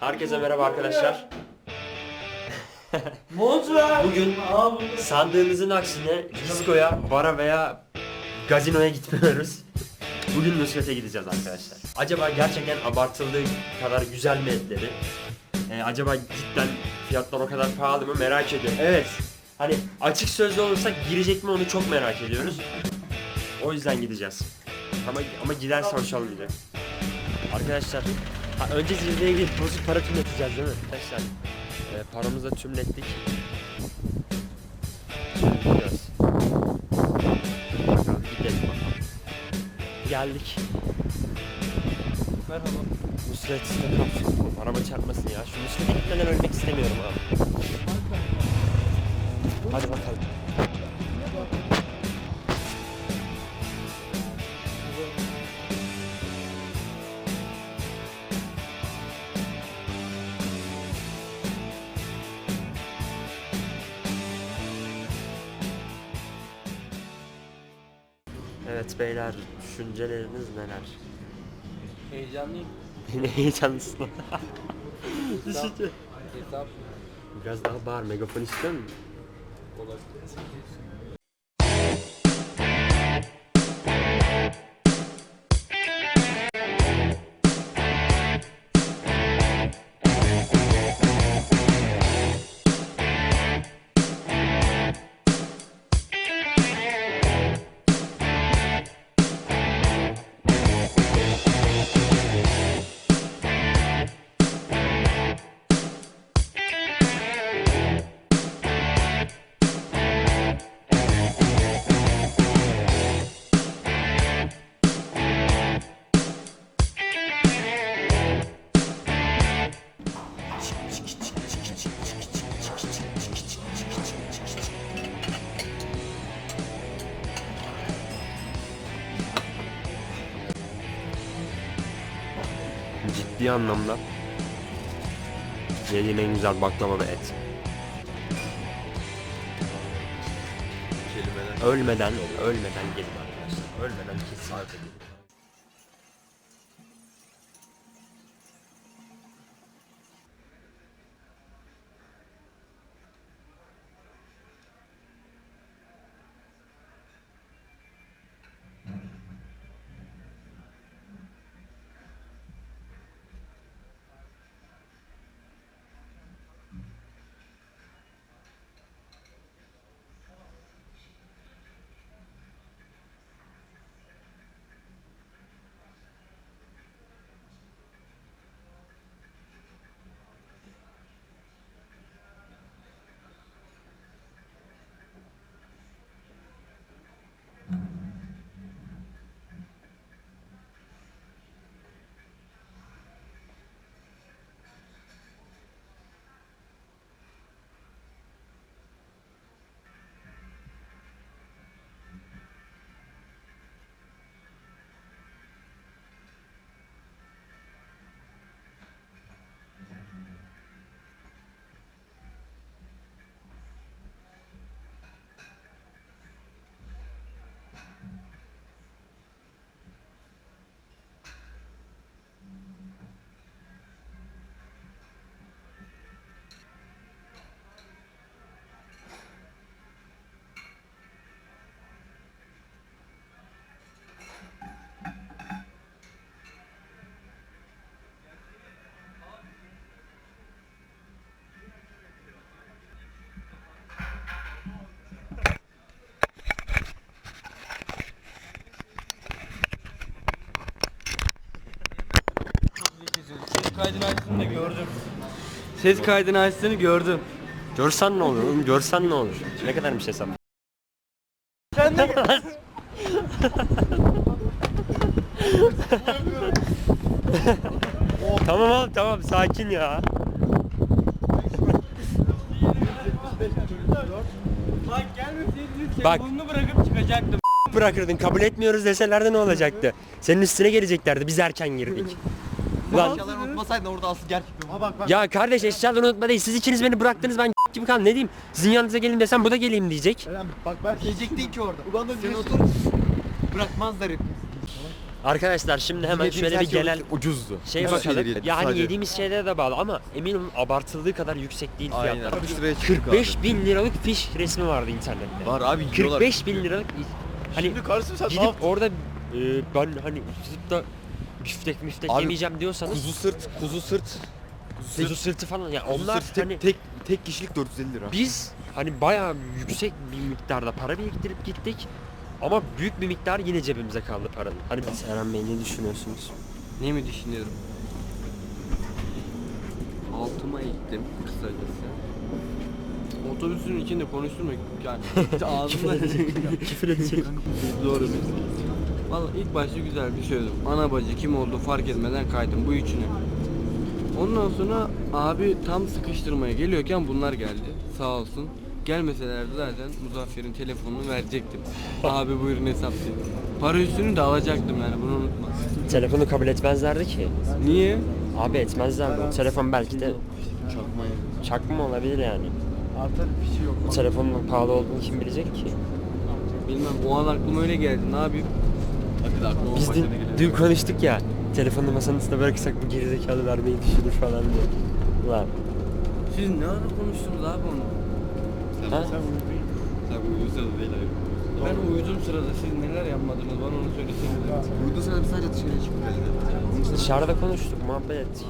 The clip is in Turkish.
Herkese merhaba arkadaşlar. Mont ver. Bugün sandığımızın aksine diskoya, bara veya gazinoya gitmiyoruz. Bugün Nusret'e gideceğiz arkadaşlar. Acaba gerçekten abartıldığı kadar güzel mi etleri? Ee, acaba cidden fiyatlar o kadar pahalı mı merak ediyorum. Evet. Hani açık sözlü olursak girecek mi onu çok merak ediyoruz. O yüzden gideceğiz. Ama ama giderse hoş olmayacak. Arkadaşlar ha, önce zirveye gidip bozuk para tümleteceğiz değil mi? Arkadaşlar e, paramızı da tümlettik. Şimdi gidiyoruz. Bakalım gidelim bakalım. Geldik. Merhaba. Nusret kapsın. Araba çarpmasın ya. Şu Nusret'e gitmeden ölmek istemiyorum abi. Hadi bakalım. Evet beyler, düşünceleriniz neler? Heyecanlıyım. Beni heyecanlısın. Hesap Biraz daha bağır, megafon istiyor musun? Ciddi anlamda yediğin en güzel baklava ve et. Ölmeden, ölmeden gelin arkadaşlar. Ölmeden kesinlikle gelin. Kaydını açtığını da gördüm. Ses kaydını açtığını gördüm. Görsen ne olur oğlum? Görsen ne olur? Ne kadarmış hesap? Sen de tamam oğlum tamam sakin ya. Bak gelmeseydiniz Bak. telefonunu bırakıp çıkacaktım. Bırakırdın kabul etmiyoruz deselerdi ne olacaktı? Senin üstüne geleceklerdi biz erken girdik. Lan Eşyaları unutmasaydın orada asıl gerçek Ha bak bak. ya kardeş eşyaları unutma değil siz ikiniz beni bıraktınız ben gibi kaldım ne diyeyim sizin yanınıza gelin desem bu da geleyim diyecek. Eren bak ben Diyecektin ki orada. Ulan da Sen diyorsun. otur. Bırakmazlar. Arkadaşlar şimdi hemen şöyle bir genel ucuzdu. şey bakalım. şeyleri yedik Ya hani sadece. yediğimiz şeylere de bağlı ama eminim abartıldığı kadar yüksek değil Aynen. fiyatlar. 3 liraya çıktık abi. 45 bin liralık fiş resmi vardı internette. Var abi yiyorlar. 45 bin liralık hani Şimdi kardeşim sen ne gidip yaptın? orada e, ben hani tutup da biftek müftek Abi, yemeyeceğim diyorsanız Kuzu sırt, kuzu sırt. kuzu sırtı falan ya Kuzu onlar sırt tek, hani tek, tek kişilik 450 lira. biz hani bayağı yüksek bir miktarda para biriktirip gittik ama büyük bir miktar yine cebimize kaldı paranın. Hani Serhan Bey ne düşünüyorsunuz? Ne mi düşünüyorum? Altıma gittim kısacası. Otobüsün içinde konuşturma yani ağzımda Küfür edecek. doğru Valla ilk başta güzel bir şey söyledim. Ana bacı kim oldu fark etmeden kaydım bu üçüne. Ondan sonra abi tam sıkıştırmaya geliyorken bunlar geldi. Sağ olsun. Gelmeselerdi zaten Muzaffer'in telefonunu verecektim. abi buyurun hesap dedi. Para üstünü de alacaktım yani bunu unutma. Telefonu kabul etmezlerdi ki. Niye? Abi etmezlerdi. O telefon belki de çakma olabilir yani. Artar bir şey yok. Bu telefonun pahalı olduğunu kim bilecek ki? Bilmem o an aklıma öyle geldi. Ne yapayım? Biz dün, dün konuştuk ya. Telefonu masanın üstüne bırakırsak bu gerizekalı vermeyi düşünür falan diye. Ulan. Siz ne ara konuştunuz abi onu? Ha? Sen uyuyorsan değil abi. Ben uyudum sırada siz neler yapmadınız bana onu söyleseniz. Uyudu sen sadece dışarıya çıkıp geldin. Dışarıda konuştuk, muhabbet ettik.